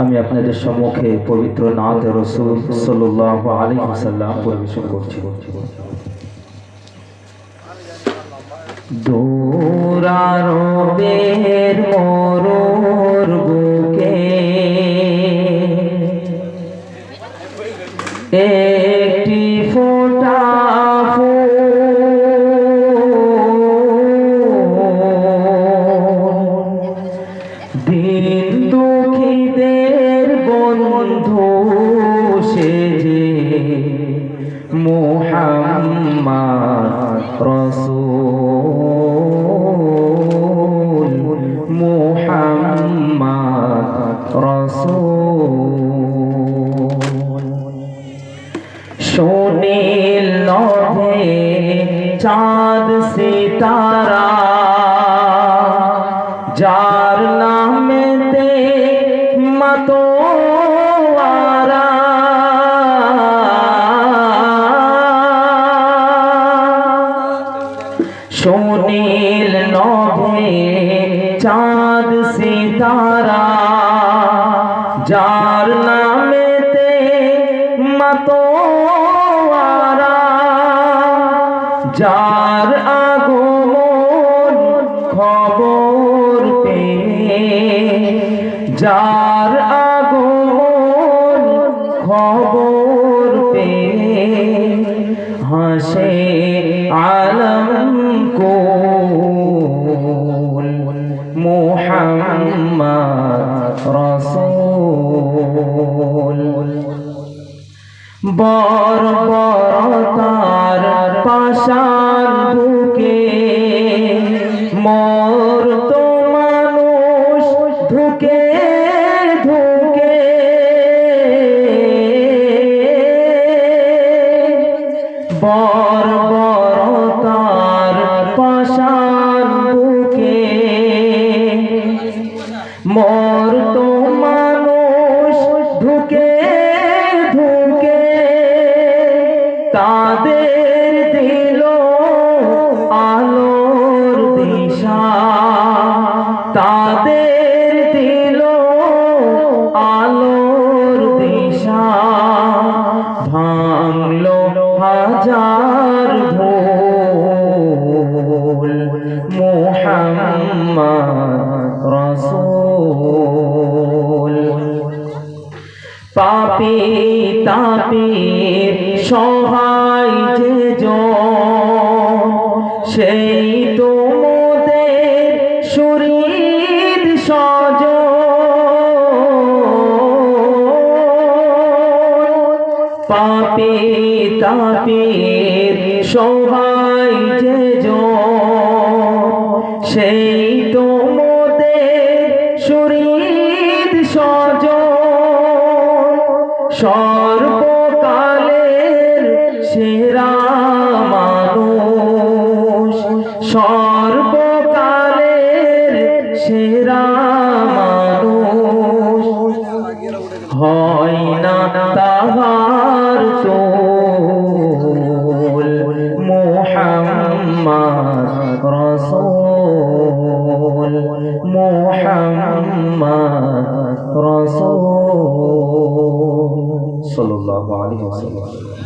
আমি আপনাদের সম্মুখে পবিত্র নাথ রসুল সাল্লাহ আলী সাল্লাম পরিবেশন করছি। একটি ফোটা সোনীল নভে চাঁদ সিতারা। যার নামেতে মতোয়ারা। সোনীল নভে চাঁদ সিতারা। যার নামেতে যার আগমন খবর পেয়ে যার আগমন খবর পেয়ে হাসে আলম কুল মোহাম্মদ রসুল। বর তাদের দিল আলোর দিশা। তাদের দিল আলোর দিশা। ভাঙলো হাজার ভুল মোহাম্মদ রসুল। পাপি তাপি সহায় যে সেই তোমাদের শরীর সজ পাপি তাপির সহায় যে সেই তোমাদের শরীর সজ সর্বকালের সেরা মানুষ। সর্বকালের সেরা মানুষ। হয় না তাহার চোল মোহাম্মদ রসুল। মোহাম্মদ রসুল। صلى الله عليه وسلم